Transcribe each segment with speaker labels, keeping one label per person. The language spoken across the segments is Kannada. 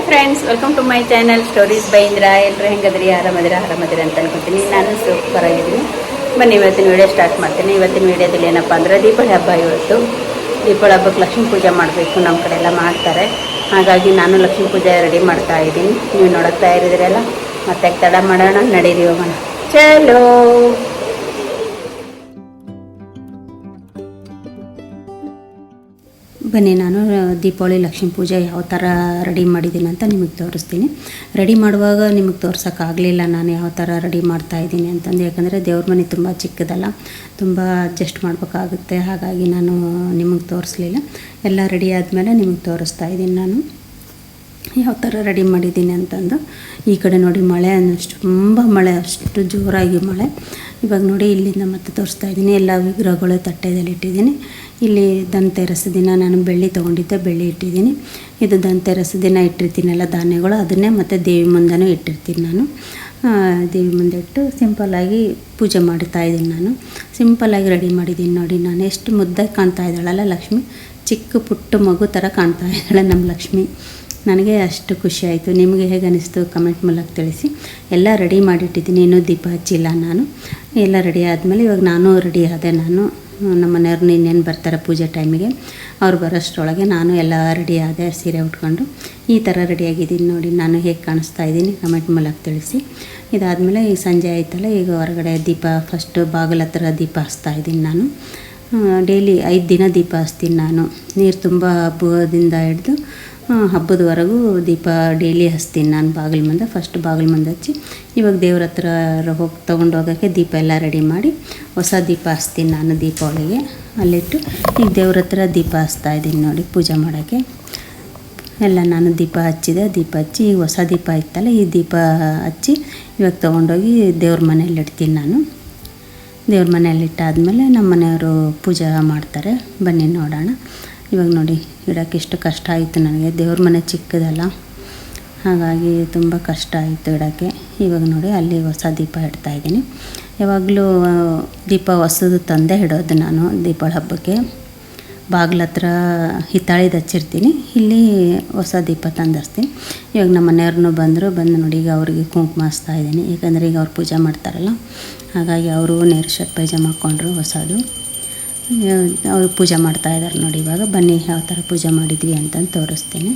Speaker 1: Friends welcome to my channel stories by Indra ಎಲ್ಲರೂ ಹೆಂಗದ್ರಿ? ಆರಾಮದಿರ? ಆರಾಮದಿರ ಅಂತ ಅನ್ಕೊತೀನಿ. ನಾನು ಸೂಪರ್ ಆಗಿದ್ದೀನಿ ಬನ್ನಿ, ಇವತ್ತಿನ ವಿಡಿಯೋ ಸ್ಟಾರ್ಟ್ ಮಾಡ್ತೀನಿ. ಇವತ್ತಿನ ವಿಡಿಯೋದಲ್ಲಿ ಏನಪ್ಪ ಅಂದರೆ ದೀಪಾವಳಿ ಹಬ್ಬ ಇವತ್ತು. ದೀಪಾವಳಿ ಹಬ್ಬಕ್ಕೆ ಲಕ್ಷ್ಮೀ ಪೂಜೆ ಮಾಡಬೇಕು ನಮ್ಮ ಕಡೆ ಎಲ್ಲ ಮಾಡ್ತಾರೆ. ಹಾಗಾಗಿ ನಾನು ಲಕ್ಷ್ಮೀ ಪೂಜೆ ರೆಡಿ ಮಾಡ್ತಾ ಇದ್ದೀನಿ. ನೀವು ನೋಡೋಕ್ಕೆ ತಯಾರಿದ್ದೀರಲ್ಲ? ಮತ್ತೆ ತಡ ಮಾಡೋಣ, ನಡೀರಿ ಹೋಗೋಣ. ಚಲೋ! ಬನ್ನಿ, ನಾನು ದೀಪಾವಳಿ, ಲಕ್ಷ್ಮೀ ಪೂಜೆ ಯಾವ ಥರ ರೆಡಿ ಮಾಡಿದ್ದೀನಿ ಅಂತ ನಿಮಗೆ ತೋರಿಸ್ತೀನಿ. ರೆಡಿ ಮಾಡುವಾಗ ನಿಮಗೆ ತೋರ್ಸೋಕ್ಕಾಗಲಿಲ್ಲ, ನಾನು ಯಾವ ಥರ ರೆಡಿ ಮಾಡ್ತಾ ಇದ್ದೀನಿ ಅಂತಂದು. ಯಾಕಂದರೆ ದೇವ್ರ ಮನೆ ತುಂಬ ಚಿಕ್ಕದಲ್ಲ, ತುಂಬ ಅಡ್ಜಸ್ಟ್ ಮಾಡಬೇಕಾಗುತ್ತೆ. ಹಾಗಾಗಿ ನಾನು ನಿಮಗೆ ತೋರಿಸ್ಲಿಲ್ಲ. ಎಲ್ಲ ರೆಡಿ ಆದಮೇಲೆ ನಿಮಗೆ ತೋರಿಸ್ತಾ ಇದ್ದೀನಿ ನಾನು. ಯಾವ ಥರ ರೆಡಿ ಮಾಡಿದ್ದೀನಿ ಅಂತಂದು, ಈ ಕಡೆ ನೋಡಿ ಮಳೆ ಅನ್ನಷ್ಟು ತುಂಬ ಮಳೆ, ಅಷ್ಟು ಜೋರಾಗಿ ಮಳೆ. ಇವಾಗ ನೋಡಿ ಇಲ್ಲಿಂದ ಮತ್ತೆ ತೋರಿಸ್ತಾ ಇದ್ದೀನಿ, ಎಲ್ಲ ವಿಗ್ರಹಗಳು ತಟ್ಟೆದಲ್ಲಿ ಇಟ್ಟಿದ್ದೀನಿ. ಇಲ್ಲಿ ದಂತೆರಸ ದಿನ ನಾನು ಬೆಳ್ಳಿ ತೊಗೊಂಡಿದ್ದೆ, ಬೆಳ್ಳಿ ಇಟ್ಟಿದ್ದೀನಿ. ಇದು ದಂತೆರಸ ದಿನ ಇಟ್ಟಿರ್ತೀನಲ್ಲ ಧಾನ್ಯಗಳು, ಅದನ್ನೇ ಮತ್ತು ದೇವಿ ಮುಂದೆನೂ ಇಟ್ಟಿರ್ತೀನಿ ನಾನು. ದೇವಿ ಮುಂದೆ ಇಟ್ಟು ಸಿಂಪಲ್ಲಾಗಿ ಪೂಜೆ ಮಾಡ್ತಾ ಇದ್ದೀನಿ ನಾನು. ಸಿಂಪಲ್ಲಾಗಿ ರೆಡಿ ಮಾಡಿದ್ದೀನಿ ನೋಡಿ ನಾನು. ಎಷ್ಟು ಮುದ್ದಾಗಿ ಕಾಣ್ತಾ ಇದ್ದಾಳಲ್ಲ ಲಕ್ಷ್ಮಿ? ಚಿಕ್ಕ ಪುಟ್ಟ ಮಗು ಥರ ಕಾಣ್ತಾ ಇದ್ದಾಳೆ ನಮ್ಮ ಲಕ್ಷ್ಮಿ. ನನಗೆ ಅಷ್ಟು ಖುಷಿ ಆಯಿತು. ನಿಮಗೆ ಹೇಗೆ ಅನಿಸ್ತು? ಕಮೆಂಟ್ ಮೂಲಕ ತಿಳಿಸಿ. ಎಲ್ಲ ರೆಡಿ ಮಾಡಿಟ್ಟಿದ್ದೀನಿ. ಇನ್ನೂ ದೀಪ ಹಚ್ಚಿಲ್ಲ ನಾನು. ಎಲ್ಲ ರೆಡಿ ಆದಮೇಲೆ ಇವಾಗ ನಾನು ರೆಡಿ ಆದೆ ನಾನು. ನಮ್ಮ ಮನೆಯವ್ರನ್ನ ಇನ್ನೇನು ಬರ್ತಾರೆ ಪೂಜೆ ಟೈಮಿಗೆ ಅವ್ರು ಬರೋಷ್ಟರೊಳಗೆ ನಾನು ಎಲ್ಲ ರೆಡಿ ಆದೆ, ಸೀರೆ ಉಟ್ಕೊಂಡು. ಈ ಥರ ರೆಡಿಯಾಗಿದ್ದೀನಿ ನೋಡಿ. ನಾನು ಹೇಗೆ ಕಾಣಿಸ್ತಾ ಇದ್ದೀನಿ ಕಮೆಂಟ್ ಮೂಲಕ ತಿಳಿಸಿ. ಇದಾದಮೇಲೆ ಈಗ ಸಂಜೆ ಆಯ್ತಲ್ಲ, ಈಗ ಹೊರಗಡೆ ದೀಪ ಫಸ್ಟ್ ಬಾಗಿಲ ಹತ್ರ ದೀಪ ಹಚ್ತಾ ಇದ್ದೀನಿ ನಾನು. ಡೈಲಿ ಐದು ದಿನ ದೀಪ ಹಚ್ತೀನಿ ನಾನು. ನೀರು ತುಂಬ ಹಬ್ಬದಿಂದ ಹಿಡ್ದು ಹಬ್ಬದವರೆಗೂ ದೀಪ ಡೈಲಿ ಹಚ್ತೀನಿ ನಾನು ಬಾಗಿಲು ಮುಂದೆ ಫಸ್ಟ್ ಬಾಗಿಲು ಮುಂದೆ ಹಚ್ಚಿ, ಇವಾಗ ದೇವ್ರ ಹತ್ರ ಹೋಗಿ ತೊಗೊಂಡು ಹೋಗೋಕ್ಕೆ ದೀಪ ಎಲ್ಲ ರೆಡಿ ಮಾಡಿ, ಹೊಸ ದೀಪ ಹಚ್ತೀನಿ ನಾನು ದೀಪಾವಳಿಗೆ, ಅಲ್ಲಿಟ್ಟು ಈಗ ದೇವ್ರ ಹತ್ರ ದೀಪ ಹಚ್ತಾ ಇದ್ದೀನಿ ನೋಡಿ ಪೂಜೆ ಮಾಡೋಕ್ಕೆ. ಎಲ್ಲ ನಾನು ದೀಪ ಹಚ್ಚಿದೆ, ದೀಪ ಹಚ್ಚಿ, ಈಗ ಹೊಸ ದೀಪ ಇತ್ತಲ್ಲ, ಈ ದೀಪ ಹಚ್ಚಿ ಇವಾಗ ತೊಗೊಂಡೋಗಿ ದೇವ್ರ ಮನೇಲಿ ಇಡ್ತೀನಿ ನಾನು. ದೇವ್ರ ಮನೇಲಿ ಇಟ್ಟಾದಮೇಲೆ ನಮ್ಮ ಮನೆಯವರು ಪೂಜೆ ಮಾಡ್ತಾರೆ, ಬನ್ನಿ ನೋಡೋಣ. ಇವಾಗ ನೋಡಿ, ಇಡೋಕ್ಕೆ ಎಷ್ಟು ಕಷ್ಟ ಆಯಿತು ನನಗೆ. ದೇವ್ರ ಮನೆ ಚಿಕ್ಕದಲ್ಲ. ಹಾಗಾಗಿ ತುಂಬ ಕಷ್ಟ ಆಯಿತು ಇಡೋಕ್ಕೆ. ಇವಾಗ ನೋಡಿ, ಅಲ್ಲಿ ಹೊಸ ದೀಪ ಇಡ್ತಾ ಇದ್ದೀನಿ. ಯಾವಾಗಲೂ ದೀಪ ಹೊಸದು ತಂದೆ ಇಡೋದು ನಾನು ದೀಪಾವಳಿ ಹಬ್ಬಕ್ಕೆ. ಬಾಗಿಲ ಹತ್ರ ಹಿತ್ತಾಳಿದ ಹಚ್ಚಿರ್ತೀನಿ. ಇಲ್ಲಿ ಹೊಸ ದೀಪ ತಂದರ್ಸ್ತೀನಿ ಇವಾಗ ನಮ್ಮ ಮನೆಯವ್ರನ್ನೂ ಬಂದರು, ಬಂದು ನೋಡಿ ಈಗ ಅವ್ರಿಗೆ ಕುಂಕುಮ ಹಚ್ತಾ ಇದ್ದೀನಿ. ಯಾಕಂದರೆ ಈಗ ಅವ್ರು ಪೂಜೆ ಮಾಡ್ತಾರಲ್ಲ. ಹಾಗಾಗಿ ಅವರು ನೇರು ಶರ್ಟ್ ಪೈಜಾಮ ಹಾಕ್ಕೊಂಡ್ರು ಹೊಸದು. ಅವ್ರು ಪೂಜೆ ಮಾಡ್ತಾ ಇದ್ದಾರೆ ನೋಡಿ ಇವಾಗ. ಬನ್ನಿ, ಯಾವ ಥರ ಪೂಜೆ ಮಾಡಿದ್ವಿ ಅಂತಂದು ತೋರಿಸ್ತೀನಿ.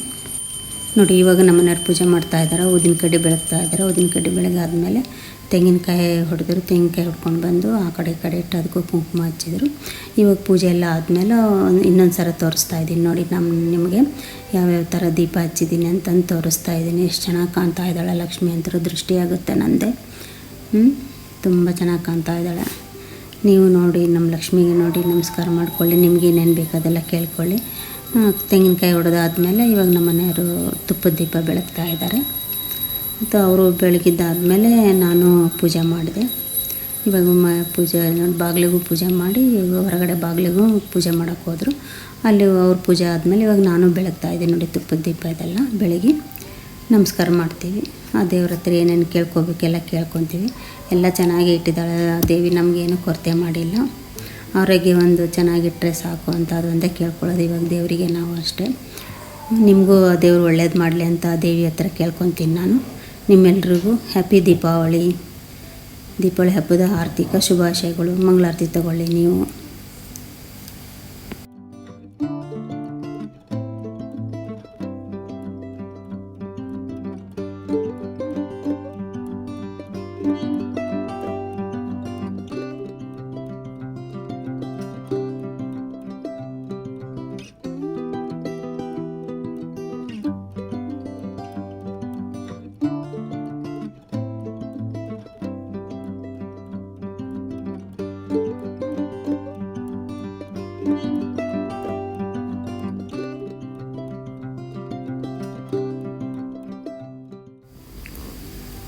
Speaker 1: ನೋಡಿ, ಇವಾಗ ನಮ್ಮ ಮನೆಯವ್ರು ಪೂಜೆ ಮಾಡ್ತಾ ಇದ್ದಾರೆ ಊದಿನ ಕಡ್ಡಿ ಬೆಳಗ್ತಾ ಇದ್ದಾರೆ ಊದಿನ ಕಡ್ಡಿ ಬೆಳಗಾದ್ಮೇಲೆ ತೆಂಗಿನಕಾಯಿ ಹೊಡೆದ್ರು. ತೆಂಗಿನಕಾಯಿ ಹೊಡ್ಕೊಂಡು ಬಂದು ಆ ಕಡೆ ಈ ಕಡೆ ಇಟ್ಟು ಅದಕ್ಕೂ ಕುಂಕುಮ ಹಚ್ಚಿದ್ರು. ಇವಾಗ ಪೂಜೆ ಎಲ್ಲ ಆದಮೇಲೆ ಇನ್ನೊಂದು ಸಲ ತೋರಿಸ್ತಾ ಇದ್ದೀನಿ. ನೋಡಿ, ನಮ್ಮ ನಿಮಗೆ ಯಾವ್ಯಾವ ಥರ ದೀಪ ಹಚ್ಚಿದ್ದೀನಿ ಅಂತಂದು ತೋರಿಸ್ತಾ ಇದ್ದೀನಿ. ಎಷ್ಟು ಚೆನ್ನಾಗಿ ಕಾಣ್ತಾ ಇದ್ದಾಳೆ ಲಕ್ಷ್ಮಿ ಅಂತ ದೃಷ್ಟಿಯಾಗುತ್ತೆ ನಂದೆ. ಹ್ಞೂ ತುಂಬ ಚೆನ್ನಾಗಿ ಕಾಣ್ತಾ ಇದ್ದಾಳೆ. ನೀವು ನೋಡಿ, ನಮ್ಮ ಲಕ್ಷ್ಮಿಗೆ ನೋಡಿ, ನಮಸ್ಕಾರ ಮಾಡ್ಕೊಳ್ಳಿ, ನಿಮ್ಗೆ ಏನೇನು ಬೇಕು ಅದೆಲ್ಲ ಕೇಳ್ಕೊಳ್ಳಿ ತೆಂಗಿನಕಾಯಿ ಹೊಡೆದಾದ್ಮೇಲೆ ಇವಾಗ ನಮ್ಮ ಮನೆಯವರು ತುಪ್ಪದ ದೀಪ ಬೆಳಗ್ತಾ ಇದ್ದಾರೆ. ಮತ್ತು ಅವರು ಬೆಳಗಿದ್ದಾದಮೇಲೆ ನಾನು ಪೂಜೆ ಮಾಡಿದೆ. ಇವಾಗ ಮ ಪೂಜೆ ಬಾಗಿಲಿಗೂ ಪೂಜೆ ಮಾಡಿ ಹೊರಗಡೆ ಬಾಗಿಲಿಗೂ ಪೂಜೆ ಮಾಡೋಕ್ಕೆ ಅಲ್ಲಿ ಅವ್ರ ಪೂಜೆ ಆದಮೇಲೆ ಇವಾಗ ನಾನು ಬೆಳಗ್ತಾ ಇದ್ದೆ ನೋಡಿ ತುಪ್ಪದ ದೀಪ ಇದೆಲ್ಲ ಬೆಳಗ್ಗೆ. ನಮಸ್ಕಾರ ಮಾಡ್ತೀವಿ. ಆ ದೇವ್ರ ಹತ್ರ ಏನೇನು ಕೇಳ್ಕೊಬೇಕೆಲ್ಲ ಕೇಳ್ಕೊತೀವಿ. ಎಲ್ಲ ಚೆನ್ನಾಗಿ ಇಟ್ಟಿದ್ದಾಳೆ. ದೇವಿ ನಮಗೇನು ಕೊರತೆ ಮಾಡಿಲ್ಲ. ಆರೋಗ್ಯ ಒಂದು ಚೆನ್ನಾಗಿಟ್ಟರೆ ಸಾಕು ಅಂತ ಅದೊಂದೇ ಕೇಳ್ಕೊಳ್ಳೋದು. ಇವಾಗ ದೇವರಿಗೆ ನಾವು ಅಷ್ಟೇ. ನಿಮಗೂ ದೇವ್ರು ಒಳ್ಳೇದು ಮಾಡಲಿ ಅಂತ ದೇವಿ ಹತ್ರ ಕೇಳ್ಕೊತೀನಿ ನಾನು. ನಿಮ್ಮೆಲ್ರಿಗೂ ಹ್ಯಾಪಿ ದೀಪಾವಳಿ. ದೀಪಾವಳಿ ಹಬ್ಬದ ಆರ್ಥಿಕ ಶುಭಾಶಯಗಳು. ಮಂಗಳಾರತಿ ತಗೊಳ್ಳಿ ನೀವು.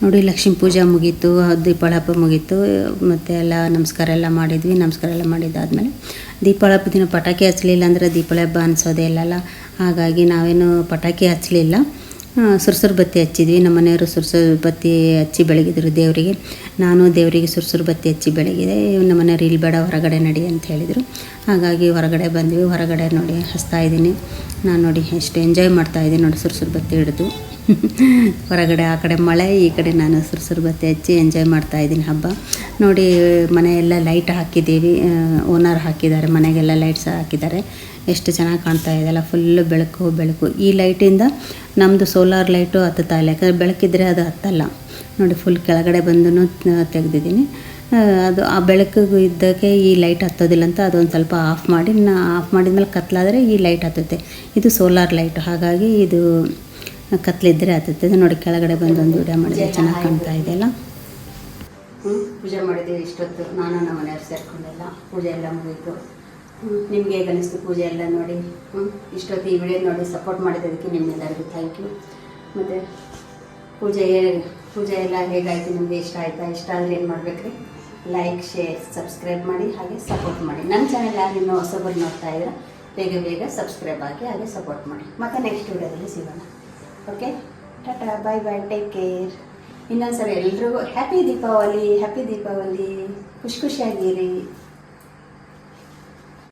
Speaker 1: ನೋಡಿ ಲಕ್ಷ್ಮೀ ಪೂಜೆ ಮುಗೀತು ದೀಪಾವಳಿ ಹಬ್ಬ ಮುಗೀತು, ಮತ್ತು ಎಲ್ಲ ನಮಸ್ಕಾರ ಎಲ್ಲ ಮಾಡಿದ್ವಿ, ನಮಸ್ಕಾರ ಎಲ್ಲ ಮಾಡಿದ್ದಾದಮೇಲೆ ದೀಪಾವಳಿ ಹಬ್ಬದ ದಿನ ಪಟಾಕಿ ಹಚ್ಚಲಿಲ್ಲ ಅಂದರೆ ದೀಪಾವಳಿ ಹಬ್ಬ ಅನಿಸೋದೇ ಇಲ್ಲಲ್ಲ ಹಾಗಾಗಿ ನಾವೇನು ಪಟಾಕಿ ಹಚ್ಚಲಿಲ್ಲ. ಸುರ್ಸುರು ಬತ್ತಿ ಹಚ್ಚಿದ್ವಿ, ನಮ್ಮ ಮನೆಯವರು ಸುರ್ಸುರು ಬತ್ತಿ ಹಚ್ಚಿ ಬೆಳಗಿದ್ರು ದೇವರಿಗೆ. ನಾನು ದೇವರಿಗೆ ಸುರ್ಸುರು ಬತ್ತಿ ಹಚ್ಚಿ ಬೆಳಗಿದೆ ನಮ್ಮ ಮನೆಯವರು ಇಲ್ಲಿ ಬೇಡ ಹೊರಗಡೆ ನಡಿ ಅಂತ ಹೇಳಿದರು. ಹಾಗಾಗಿ ಹೊರಗಡೆ ಬಂದ್ವಿ, ಹೊರಗಡೆ ನೋಡಿ ಹಚ್ತಾ ಇದ್ದೀನಿ. ನಾನು ನೋಡಿ ಎಷ್ಟು ಎಂಜಾಯ್ ಮಾಡ್ತಾ ಇದ್ದೀನಿ ನೋಡಿ ಸುರ್ಸುರು ಬತ್ತಿ ಹಿಡಿದು. ಹೊರಗಡೆ ಆ ಕಡೆ ಮಳೆ, ಈ ಕಡೆ ನಾನು ಸುರುಸುರು ಬತ್ತಿ ಹಚ್ಚಿ ಎಂಜಾಯ್ ಮಾಡ್ತಾ ಇದ್ದೀನಿ ಹಬ್ಬ. ನೋಡಿ, ಮನೆಯೆಲ್ಲ ಲೈಟ್ ಹಾಕಿದ್ದೀವಿ. ಓನರ್ ಹಾಕಿದ್ದಾರೆ, ಮನೆಗೆಲ್ಲ ಲೈಟ್ಸ್ ಹಾಕಿದ್ದಾರೆ. ಎಷ್ಟು ಚೆನ್ನಾಗಿ ಕಾಣ್ತಾ ಇದೆಯಲ್ಲ ಫುಲ್ಲು ಬೆಳಕು ಬೆಳಕು. ಈ ಲೈಟಿಂದ ನಮ್ಮದು ಸೋಲಾರ್ ಲೈಟು ಹತ್ತುತ್ತಾ ಇಲ್ಲ. ಯಾಕಂದರೆ ಬೆಳಕಿದ್ರೆ ಅದು ಹತ್ತಲ್ಲ. ನೋಡಿ ಫುಲ್ ಕೆಳಗಡೆ ಬಂದು ತೆಗೆದಿದ್ದೀನಿ. ಅದು ಆ ಬೆಳಕಿಗೆ ಇದ್ದಕ್ಕೆ ಈ ಲೈಟ್ ಹತ್ತೋದಿಲ್ಲ ಅಂತ ಅದೊಂದು ಸ್ವಲ್ಪ ಆಫ್ ಮಾಡಿ, ನಾ ಆಫ್ ಮಾಡಿದ್ಮೇಲೆ ಕತ್ಲಾದರೆ ಈ ಲೈಟ್ ಹತ್ತುತ್ತೆ. ಇದು ಸೋಲಾರ್ ಲೈಟ್ ಹಾಗಾಗಿ ಇದು ಕತ್ಲಿದ್ರೆ ಇದು ನೋಡಿ, ಕೆಳಗಡೆ ಬಂದು ಒಂದು ವಿಡಿಯೋ ಮಾಡಿದ್ರೆ ಚೆನ್ನಾಗಿ ಕಾಣ್ತಾ ಇದೆಯಲ್ಲ ಹ್ಞೂ ಪೂಜೆ ಮಾಡಿದ್ದೀವಿ ಇಷ್ಟೊತ್ತು. ನಾನು ನಮ್ಮ ಮನೆಯವ್ರು ಸೇರ್ಕೊಂಡೆಲ್ಲ. ಪೂಜೆ ಎಲ್ಲ ಮುಗೀತು. ನಿಮಗೆ ಹೇಗೆ ಅನಿಸ್ತು ಪೂಜೆ ಎಲ್ಲ ನೋಡಿ? ಇಷ್ಟೊತ್ತು ಈ ವಿಡಿಯೋ ನೋಡಿ ಸಪೋರ್ಟ್ ಮಾಡಿದ್ದಕ್ಕೆ ನಿಮ್ಮೆಲ್ಲರಿಗೂ ಥ್ಯಾಂಕ್ ಯು ಮತ್ತು ಪೂಜೆ ಪೂಜೆ ಎಲ್ಲ ಹೇಗಾಯಿತು? ನಿಮಗೆ ಇಷ್ಟ ಆಯಿತಾ? ಇಷ್ಟ ಆದರೆ ಏನು ಮಾಡಬೇಕ್ರಿ? ಲೈಕ್ ಶೇರ್ ಸಬ್ಸ್ಕ್ರೈಬ್ ಮಾಡಿ, ಹಾಗೆ ಸಪೋರ್ಟ್ ಮಾಡಿ. ನನ್ನ ಚಾನೆಲ್ ಯಾರು ಇನ್ನೂ ಹೊಸಬರು ನೋಡ್ತಾ ಇದ್ರೆ ಬೇಗ ಬೇಗ ಸಬ್ಸ್ಕ್ರೈಬ್ ಆಗಿ, ಹಾಗೆ ಸಪೋರ್ಟ್ ಮಾಡಿ. ಮತ್ತೆ ನೆಕ್ಸ್ಟ್ ವಿಡಿಯೋದಲ್ಲಿ ಸಿಗೋಣ. Okay tata bye bye take care ಇನ್ನೊಂದ್ಸರಿ ಎಲ್ರಿಗೂ ಹ್ಯಾಪಿ ದೀಪಾವಳಿ ಹ್ಯಾಪಿ ದೀಪಾವಳಿ. ಖುಷಿ ಖುಷಿಯಾಗಿರಿ.